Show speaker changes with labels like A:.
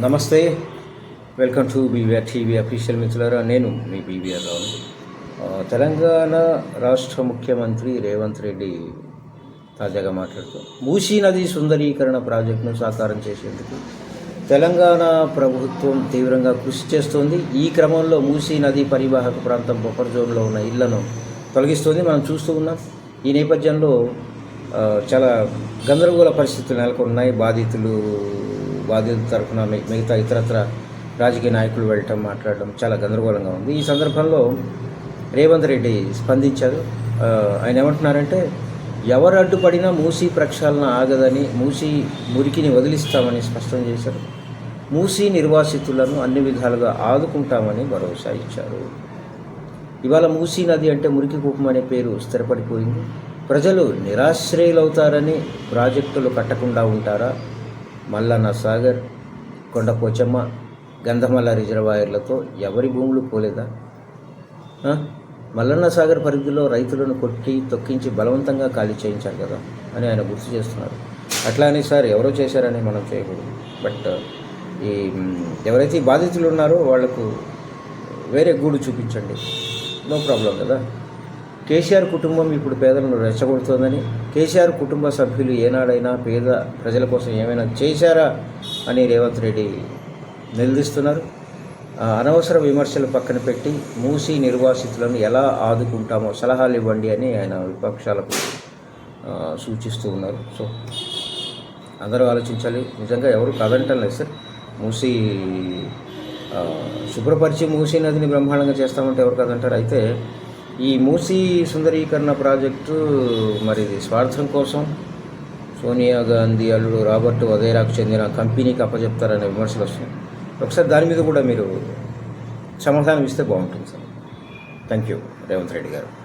A: నమస్తే. Welcome to BVR TV official మిత్రులారా నేను మీ బీవీఆర్ రావు తెలంగాణ రాష్ట్ర ముఖ్యమంత్రి రేవంత్ రెడ్డి తాజాగా మాట్లాడుతూ మూసీ నది సుందరీకరణ ప్రాజెక్టును సాకారం చేసేందుకు తెలంగాణ ప్రభుత్వం తీవ్రంగా కృషి చేస్తోంది. ఈ క్రమంలో మూసీ నది పరివాహక ప్రాంతం బొఫర్ జోన్లో ఉన్న ఇళ్ళను తొలగిస్తోంది. మనం చూస్తూ ఉన్నాం ఈ నేపథ్యంలో చాలా గందరగోళ పరిస్థితులు నెలకొన్నాయి బాధితులు బాధితుల తరఫున మిగతా ఇతరత్ర రాజకీయ నాయకులు వెళ్ళటం మాట్లాడడం చాలా గందరగోళంగా ఉంది. ఈ సందర్భంలో రేవంత్ రెడ్డి స్పందించారు. ఆయన ఏమంటున్నారంటే ఎవరు అడ్డుపడినా మూసీ ప్రక్షాళన ఆగదని మూసీ మురికిని వదిలిస్తామని స్పష్టం చేశారు. మూసీ నిర్వాసితులను అన్ని విధాలుగా ఆదుకుంటామని భరోసా ఇచ్చారు. ఇవాళ మూసీ నది అంటే మురికి కూపం అనే పేరు స్థిరపడిపోయింది. ప్రజలు నిరాశ్రయులవుతారని ప్రాజెక్టులు కట్టకుండా ఉంటారా? మల్లన్న సాగర్ కొండపోచమ్మ గంధమల్ల రిజర్వాయర్లతో ఎవరి భూములు పోలేదా? మల్లన్న సాగర్ పరిధిలో రైతులను కొట్టి తొక్కించి బలవంతంగా ఖాళీ చేయించారు కదా అని ఆయన గుర్తు చేస్తున్నారు. అట్లా అని సార్ ఎవరో చేశారని మనం చేయకూడదు. బట్ ఈ ఎవరైతే బాధితులు ఉన్నారో వాళ్ళకు వేరే గూడు చూపించండి. నో ప్రాబ్లం కదా? కేసీఆర్ కుటుంబం ఇప్పుడు పేదలను రెచ్చగొడుతోందని కేసీఆర్ కుటుంబ సభ్యులు ఏనాడైనా పేద ప్రజల కోసం ఏమైనా చేశారా అని రేవంత్ రెడ్డి నిలదీస్తున్నారు. అనవసర విమర్శలు పక్కన పెట్టి మూసి నిర్వాసితులను ఎలా ఆదుకుంటామో సలహాలు ఇవ్వండి అని ఆయన విపక్షాలకు సూచిస్తూ ఉన్నారు. సో అందరూ ఆలోచించాలి. నిజంగా ఎవరు కాదంటం లేదు సార్. మూసి శుభ్రపరిచి మూసీ నదిని బ్రహ్మాండంగా చేస్తామంటే ఎవరు కాదంటారు? అయితే ఈ మూసీ సుందరీకరణ ప్రాజెక్టు మరి స్వార్థం కోసం సోనియా గాంధీ అల్లుడు రాబర్ట్ వదేరాకు చెందిన కంపెనీకి అప్పచెప్తారనే విమర్శలు వస్తున్నాయి. ఒకసారి దాని మీద కూడా మీరు సమాధానం ఇస్తే బాగుంటుంది sir. Thank you. Revanth Reddy గారు.